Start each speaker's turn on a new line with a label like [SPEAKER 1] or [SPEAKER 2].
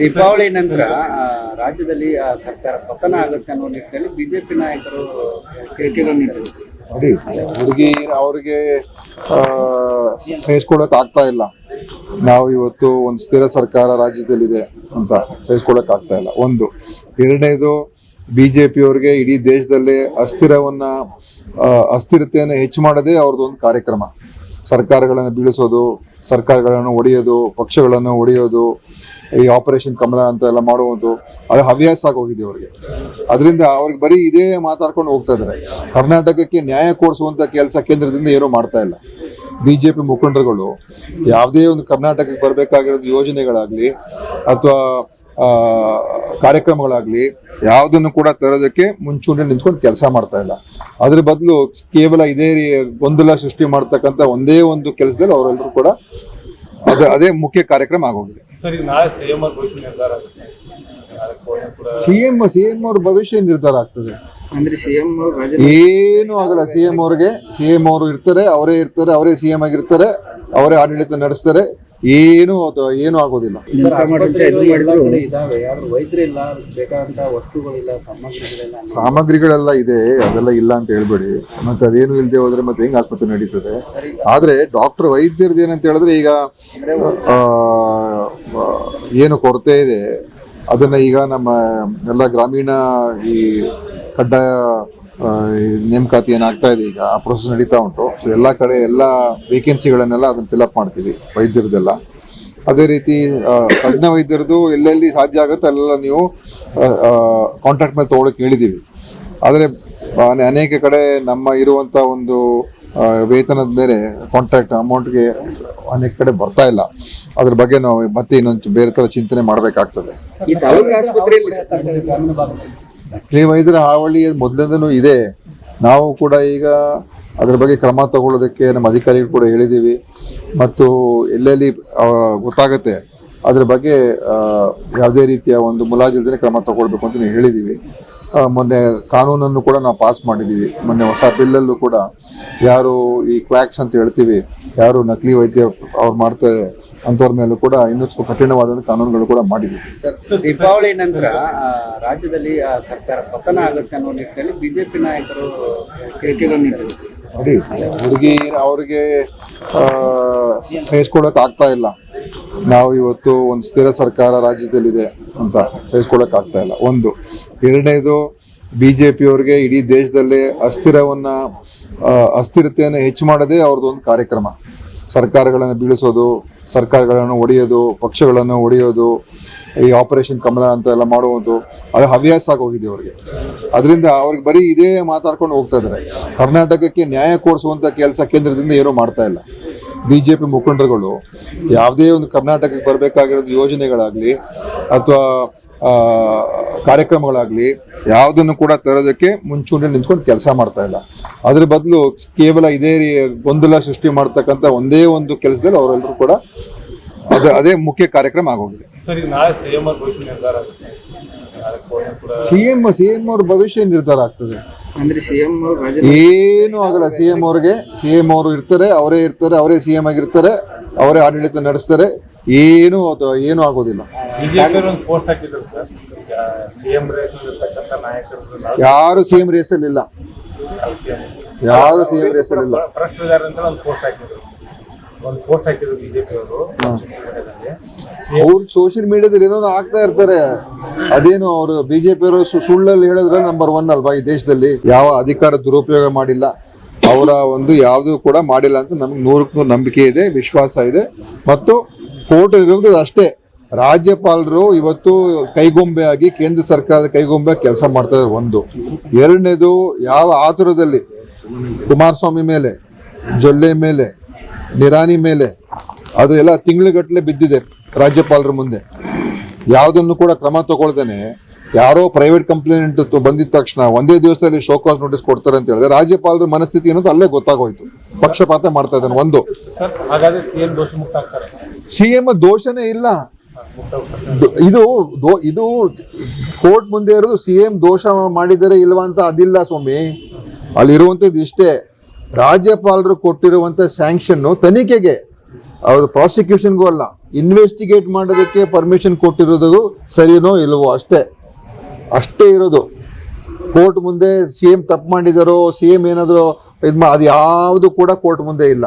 [SPEAKER 1] ದೀಪಾವಳಿ ನಂತರ ರಾಜ್ಯದಲ್ಲಿ ಸರ್ಕಾರ ಪತನ ಆಗುತ್ತೆ ಅನ್ನೋ ನಿಟ್ಟಿನಲ್ಲಿ ಬಿಜೆಪಿ ನಾಯಕರು ಹೇಳಿಕೆಗಳನ್ನು
[SPEAKER 2] ನೋಡಿ, ಹುಡುಗಿ ಅವ್ರಿಗೆ ಸಹಿಸ್ಕೊಳಕ್ ಆಗ್ತಾ ಇಲ್ಲ. ನಾವು ಇವತ್ತು ಒಂದು ಸ್ಥಿರ ಸರ್ಕಾರ ರಾಜ್ಯದಲ್ಲಿದೆ ಅಂತ ಸಹಿಸ್ಕೊಳಕ್ ಆಗ್ತಾ ಇಲ್ಲ. ಒಂದು. ಎರಡನೇದು ಬಿಜೆಪಿಯವ್ರಿಗೆ ಇಡೀ ದೇಶದಲ್ಲಿ ಅಸ್ಥಿರವನ್ನ ಅಸ್ಥಿರತೆಯನ್ನು ಹೆಚ್ಚು ಮಾಡೋದೇ ಅವ್ರದ್ದೊಂದು ಕಾರ್ಯಕ್ರಮ. ಸರ್ಕಾರಗಳನ್ನು ಬೀಳಿಸೋದು, ಸರ್ಕಾರಗಳನ್ನು ಒಡೆಯೋದು, ಪಕ್ಷಗಳನ್ನು ಒಡೆಯೋದು ಈ ಆಪರೇಷನ್ ಕಮಲ ಅಂತ ಎಲ್ಲ ಮಾಡುವುದು ಅದು ಹವ್ಯಾಸ ಆಗೋಗಿದೆ ಅವ್ರಿಗೆ. ಅದರಿಂದ ಅವ್ರಿಗೆ ಬರೀ ಇದೇ ಮಾತಾಡ್ಕೊಂಡು ಹೋಗ್ತಾ ಇದ್ದಾರೆ. ಕರ್ನಾಟಕಕ್ಕೆ ನ್ಯಾಯ ಕೊಡಿಸುವಂತ ಕೆಲಸ ಕೇಂದ್ರದಿಂದ ಏನೂ ಮಾಡ್ತಾ ಇಲ್ಲ. ಬಿಜೆಪಿ ಮುಖಂಡರುಗಳು ಯಾವುದೇ ಒಂದು ಕರ್ನಾಟಕಕ್ಕೆ ಬರಬೇಕಾಗಿರೋದು ಯೋಜನೆಗಳಾಗಲಿ ಅಥವಾ ಕಾರ್ಯಕ್ರಮಗಳಾಗಲಿ ಯಾವುದನ್ನು ಕೂಡ ತರೋದಕ್ಕೆ ಮುಂಚೂಣಿ ನಿಂತ್ಕೊಂಡು ಕೆಲಸ ಮಾಡ್ತಾ ಇಲ್ಲ. ಅದ್ರ ಬದಲು ಕೇವಲ ಇದೇ ಗೊಂದಲ ಸೃಷ್ಟಿ ಮಾಡ್ತಕ್ಕಂಥ ಒಂದೇ ಒಂದು ಕೆಲಸದಲ್ಲಿ ಅವರೆಲ್ಲರೂ ಕೂಡ ಅದು ಅದೇ ಮುಖ್ಯ ಕಾರ್ಯಕ್ರಮ ಆಗೋಗಿದೆ.
[SPEAKER 3] CM
[SPEAKER 2] C M C M ಅವ್ರ ಭವಿಷ್ಯ ನಿರ್ಧಾರ ಆಗ್ತದೆ.
[SPEAKER 1] ಅಂದ್ರೆ ಸಿಎಂ
[SPEAKER 2] ಏನು ಆಗಲ್ಲ ಸಿ ಎಂ ಅವ್ರಿಗೆ. ಸಿ ಎಂ ಅವರು ಇರ್ತಾರೆ ಅವರೇ ಇರ್ತಾರೆ ಅವರೇ ಸಿ ಎಂ ಆಗಿರ್ತಾರೆ ಅವರೇ ಆಡಳಿತ ನಡೆಸ್ತಾರೆ. ಏನು ಅದು ಏನು ಆಗೋದಿಲ್ಲ.
[SPEAKER 1] ಸಾಮಗ್ರಿಗಳೆಲ್ಲ
[SPEAKER 2] ಇದೆ ಅದೆಲ್ಲ ಇಲ್ಲ ಅಂತ ಹೇಳ್ಬೇಡಿ. ಮತ್ತೆ ಅದೇನು ಇಲ್ಲದೆ ಹೋದ್ರೆ ಮತ್ತೆ ಹೆಂಗ್ ಆಸ್ಪತ್ರೆ ನಡೀತದೆ? ಆದ್ರೆ ಡಾಕ್ಟರ್ ವೈದ್ಯರದ್ದು ಏನಂತ ಹೇಳಿದ್ರೆ ಈಗ ಏನು ಕೊರತೆ ಇದೆ. ಅದನ್ನ ಈಗ ನಮ್ಮ ಎಲ್ಲ ಗ್ರಾಮೀಣ ಈ ಕಡ್ಡಾಯ ನೇಮಕಾತಿ ಏನಾಗ್ತಾ ಇದೆ ಈಗ. ಆ ಪ್ರೊಸೆಸ್ ನಡೀತಾ ಉಂಟು. ಸೊ ಎಲ್ಲ ಕಡೆ ಎಲ್ಲ ವೇಕೆನ್ಸಿಗಳನ್ನೆಲ್ಲ ಅದನ್ನು ಫಿಲಪ್ ಮಾಡ್ತೀವಿ, ವೈದ್ಯರದೆಲ್ಲ. ಅದೇ ರೀತಿ ತಜ್ಞ ವೈದ್ಯರದು ಎಲ್ಲೆಲ್ಲಿ ಸಾಧ್ಯ ಆಗುತ್ತೆ ಅಲ್ಲೆಲ್ಲ ನೀವು ಕಾಂಟ್ರಾಕ್ಟ್ ಮೇಲೆ ತೊಗೊಳಕ್ಕೆ ಹೇಳಿದ್ದೀವಿ. ಆದರೆ ಅನೇಕ ಕಡೆ ನಮ್ಮ ಇರುವಂಥ ಒಂದು ವೇತನದ ಮೇಲೆ ಕಾಂಟ್ರಾಕ್ಟ್ ಅಮೌಂಟ್ಗೆ ಅನೇಕ ಕಡೆ ಬರ್ತಾ ಇಲ್ಲ. ಅದ್ರ ಬಗ್ಗೆ ನಾವು ಮತ್ತೆ ಇನ್ನೊಂದು ಬೇರೆ ಥರ ಚಿಂತನೆ ಮಾಡಬೇಕಾಗ್ತದೆ. ನಕಲಿ ವೈದ್ಯರ ಹಾವಳಿ ಮೊದಲಿಂದನೂ ಇದೆ. ನಾವು ಕೂಡ ಈಗ ಅದ್ರ ಬಗ್ಗೆ ಕ್ರಮ ತಗೊಳ್ಳೋದಕ್ಕೆ ನಮ್ಮ ಅಧಿಕಾರಿಗಳು ಕೂಡ ಹೇಳಿದ್ದೀವಿ. ಮತ್ತು ಎಲ್ಲೆಲ್ಲಿ ಗೊತ್ತಾಗುತ್ತೆ. ಅದ್ರ ಬಗ್ಗೆ ಯಾವುದೇ ರೀತಿಯ ಒಂದು ಮುಲಾಜಿಲ್ದೇ ಕ್ರಮ ತಗೊಳ್ಬೇಕು ಅಂತ ಹೇಳಿದ್ದೀವಿ. ಮೊನ್ನೆ ಕಾನೂನನ್ನು ಕೂಡ ನಾವು ಪಾಸ್ ಮಾಡಿದ್ದೀವಿ. ಮೊನ್ನೆ ಹೊಸ ಬಿಲ್ಲಲ್ಲೂ ಕೂಡ ಯಾರು ಈ ಕ್ವ್ಯಾಕ್ಸ್ ಅಂತ ಹೇಳ್ತೀವಿ, ಯಾರು ನಕಲಿ ವೈದ್ಯ ಅವ್ರು ಮಾಡ್ತಾರೆ ಅಂಥವ್ರ ಮೇಲೂ ಕೂಡ ಇನ್ನಷ್ಟು ಕಠಿಣವಾದ ಕಾನೂನುಗಳು ಕೂಡ
[SPEAKER 1] ಮಾಡಿದೆ ದೀಪಾವಳಿ ನಂತರ ರಾಜ್ಯದಲ್ಲಿ ಸರ್ಕಾರ ಪತನ ಆಗುತ್ತೆ ಅನ್ನೋ ನಿಟ್ಟಿನಲ್ಲಿ ಬಿಜೆಪಿ ನಾಯಕರು
[SPEAKER 2] ನೋಡಿ ಹುಡುಗಿ ಅವ್ರಿಗೆ ಸಹಿಸ್ಕೊಳಕ್ ಆಗ್ತಾ ಇಲ್ಲ. ನಾವು ಇವತ್ತು ಒಂದು ಸ್ಥಿರ ಸರ್ಕಾರ ರಾಜ್ಯದಲ್ಲಿದೆ ಅಂತ ಸಹಿಸ್ಕೊಳಕ್ ಆಗ್ತಾ ಇಲ್ಲ. ಒಂದು. ಎರಡನೇದು ಬಿಜೆಪಿಯವ್ರಿಗೆ ಇಡೀ ದೇಶದಲ್ಲಿ ಅಸ್ಥಿರವನ್ನ ಅಸ್ಥಿರತೆಯನ್ನು ಹೆಚ್ಚು ಮಾಡೋದೇ ಅವ್ರದ್ದು ಒಂದು ಕಾರ್ಯಕ್ರಮ. ಸರ್ಕಾರಗಳನ್ನು ಬೀಳಿಸೋದು ಸರ್ಕಾರಗಳನ್ನು ಒಡೆಯೋದು, ಪಕ್ಷಗಳನ್ನು ಒಡೆಯೋದು, ಈ ಆಪರೇಷನ್ ಕಮಲ ಅಂತ ಎಲ್ಲ ಮಾಡುವುದು, ಅದು ಹವ್ಯಾಸ ಆಗೋಗಿದೆ ಅವ್ರಿಗೆ. ಅದರಿಂದ ಅವ್ರಿಗೆ ಬರೀ ಇದೇ ಮಾತಾಡ್ಕೊಂಡು ಹೋಗ್ತಾ ಇದ್ದಾರೆ. ಕರ್ನಾಟಕಕ್ಕೆ ನ್ಯಾಯ ಕೋರಿಸುವಂಥ ಕೆಲಸ ಕೇಂದ್ರದಿಂದ ಏನೂ ಮಾಡ್ತಾ ಇಲ್ಲ. ಬಿ ಜೆ ಪಿ ಮುಖಂಡರುಗಳು ಯಾವುದೇ ಒಂದು ಕರ್ನಾಟಕಕ್ಕೆ ಬರಬೇಕಾಗಿರೋದು ಯೋಜನೆಗಳಾಗಲಿ ಅಥವಾ ಕಾರ್ಯಕ್ರಮಗಳಾಗ್ಲಿ ಯಾವುದನ್ನು ಕೂಡ ತರೋದಕ್ಕೆ ಮುಂಚೂಣಿ ನಿಂತ್ಕೊಂಡು ಕೆಲಸ ಮಾಡ್ತಾ ಇಲ್ಲ. ಅದ್ರ ಬದಲು ಕೇವಲ ಇದೇ ರೀ ಗೊಂದಲ ಸೃಷ್ಟಿ ಮಾಡ್ತಕ್ಕಂಥ ಒಂದೇ ಒಂದು ಕೆಲಸದಲ್ಲಿ ಅವರೆಲ್ಲರೂ ಕೂಡ ಅದು ಅದೇ ಮುಖ್ಯ ಕಾರ್ಯಕ್ರಮ ಆಗೋಗಿದೆ. ಸಿ ಎಂ ಸಿ ಎಂ ಅವ್ರ ಭವಿಷ್ಯ ನಿರ್ಧಾರ ಆಗ್ತದೆ.
[SPEAKER 1] ಅಂದ್ರೆ ಸಿಎಂ ರಾಜ್ಯ
[SPEAKER 2] ಏನು ಆಗಲ್ಲ ಸಿ ಎಂ ಅವ್ರಿಗೆ. ಸಿ ಎಂ ಅವರು ಇರ್ತಾರೆ ಅವರೇ ಇರ್ತಾರೆ ಅವರೇ ಸಿ ಎಂ ಆಗಿರ್ತಾರೆ ಅವರೇ ಆಡಳಿತ ನಡೆಸ್ತಾರೆ. ಏನು ಅದು ಏನು ಆಗೋದಿಲ್ಲ.
[SPEAKER 3] ಬಿಜೆಪಿ ಒಂದು ಪೋಸ್ಟ್ ಹಾಕಿದ್ರು ಸರ್. ಸಿಎಂ ರೇಟ್ ಇರ್ತಕ್ಕಂಥ ನಾಯಕರು
[SPEAKER 2] ಯಾರು ಸಿಎಂ ರೇಸಲ್ಲಿ ಇಲ್ಲ ಯಾರು ಸಿ ಎಂ ರೇಸಲ್ಲಿ ಇಲ್ಲ
[SPEAKER 3] ಭ್ರಷ್ಟರಿದ್ದಾರೆ ಅಂತ ಒಂದು ಪೋಸ್ಟ್ ಹಾಕಿದ್ರು. ಒಂದು ಪೋಸ್ಟ್ ಹಾಕಿದ್ರು ಬಿಜೆಪಿ ಅವರು
[SPEAKER 2] ಸೋಷಿಯಲ್ ಮೀಡಿಯಾದಲ್ಲಿ ಏನೋ ಆಗ್ತಾ ಇರ್ತಾರೆ. ಅದೇನು ಅವರು ಬಿಜೆಪಿ ಅವರು ಸುಳ್ಳಲ್ಲಿ ಹೇಳಿದ್ರೆ ನಂಬರ್ ಒನ್ ಅಲ್ವಾ ಈ ದೇಶದಲ್ಲಿ? ಯಾವ ಅಧಿಕಾರ ದುರುಪಯೋಗ ಮಾಡಿಲ್ಲ. ಅವರ ಒಂದು ಯಾವುದು ಕೂಡ ಮಾಡಿಲ್ಲ ಅಂತ ನಮ್ಗೆ ನೂರಕ್ಕೆ ನೂರು ನಂಬಿಕೆ ಇದೆ ವಿಶ್ವಾಸ ಇದೆ. ಮತ್ತು ಕೋರ್ಟ್ ಇರುವುದು ಅಷ್ಟೇ. ರಾಜ್ಯಪಾಲರು ಇವತ್ತು ಕೈಗೊಂಬೆ ಆಗಿ ಕೇಂದ್ರ ಸರ್ಕಾರದ ಕೈಗೊಂಬೆ ಕೆಲಸ ಮಾಡ್ತಾ ಇದ್ದಾರೆ ಒಂದು. ಎರಡನೇದು ಯಾವ ಆತುರದಲ್ಲಿ ಕುಮಾರಸ್ವಾಮಿ ಮೇಲೆ ಜೊಲ್ಲೆ ಮೇಲೆ ನಿರಾನಿ ಮೇಲೆ ಅದು ಎಲ್ಲ ತಿಂಗಳುಗಟ್ಟಲೆ ಬಿದ್ದಿದೆ ರಾಜ್ಯಪಾಲರ ಮುಂದೆ. ಯಾವುದನ್ನು ಕೂಡ ಕ್ರಮ ತಗೊಳ್ದೇನೆ ಯಾರೋ ಪ್ರೈವೇಟ್ ಕಂಪ್ಲೇಂಟ್ ಬಂದಿದ ತಕ್ಷಣ ಒಂದೇ ದಿವಸದಲ್ಲಿ ಶೋಕಾಸ್ ನೋಟಿಸ್ ಕೊಡ್ತಾರೆ ಅಂತ ಹೇಳಿದ್ರೆ ರಾಜ್ಯಪಾಲರ ಮನಸ್ಥಿತಿ ಅನ್ನೋದು ಅಲ್ಲೇ ಗೊತ್ತಾಗೋಯ್ತು. ಪಕ್ಷಪಾತ ಮಾಡ್ತಾ ಇದ್ದಾನೆ ಒಂದು. ಸಿ ಎಂ ದೋಷನೇ ಇಲ್ಲ. ಇದು ಇದು ಕೋರ್ಟ್ ಮುಂದೆ ಇರೋದು ಸಿ ಎಂ ದೋಷ ಮಾಡಿದರೆ ಇಲ್ವಾ ಅಂತ ಅದಿಲ್ಲ ಸ್ವಾಮಿ. ಅಲ್ಲಿರುವಂಥದ್ದು ಇಷ್ಟೇ. ರಾಜ್ಯಪಾಲರು ಕೊಟ್ಟಿರುವಂಥ ಸ್ಯಾಂಕ್ಷನ್ನು ತನಿಖೆಗೆ ಅವರು ಪ್ರಾಸಿಕ್ಯೂಷನ್ಗೂ ಅಲ್ಲ ಇನ್ವೆಸ್ಟಿಗೇಟ್ ಮಾಡೋದಕ್ಕೆ ಪರ್ಮಿಷನ್ ಕೊಟ್ಟಿರೋದು ಸರಿನೋ ಇಲ್ವೋ ಅಷ್ಟೇ. ಅಷ್ಟೇ ಇರೋದು. ಕೋರ್ಟ್ ಮುಂದೆ ಸಿ ಎಂ ತಪ್ಪು ಮಾಡಿದಾರೋ ಸಿ ಎಂ ಏನಾದರೂ ಇದು ಅದು ಯಾವುದು ಕೂಡ ಕೋರ್ಟ್ ಮುಂದೆ ಇಲ್ಲ.